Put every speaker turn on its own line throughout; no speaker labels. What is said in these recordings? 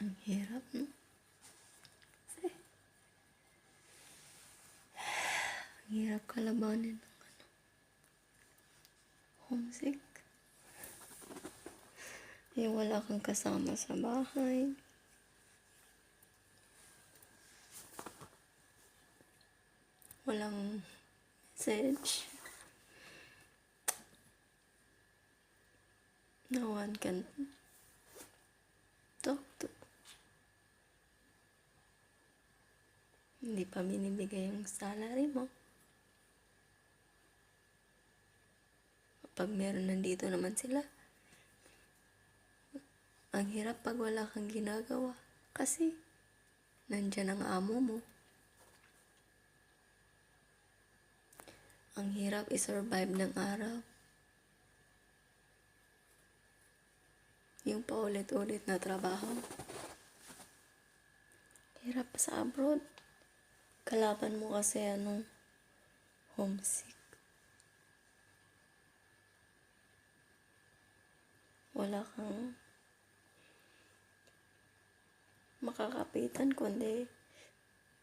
Ang hirap, no? Kasi, ang hirap kalabanin ng ano, homesick. Yung wala kang kasama sa bahay. Walang message. No one can Hindi pa binibigay yung salary mo. Pag meron nandito naman sila, ang hirap pag wala kang ginagawa. Kasi, nandyan ang amo mo. Ang hirap i-survive ng araw. Yung paulit-ulit na trabaho. Hirap sa abroad. Kalaban mo kasi anong homesick. Wala kang makakapitan kundi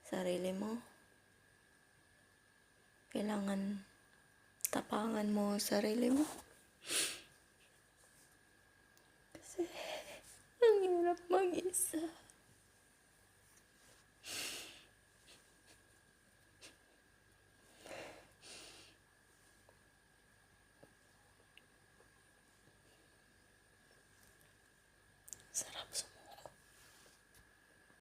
sarili mo. Kailangan tapangan mo sarili mo. Kasi ang hirap mag-isa.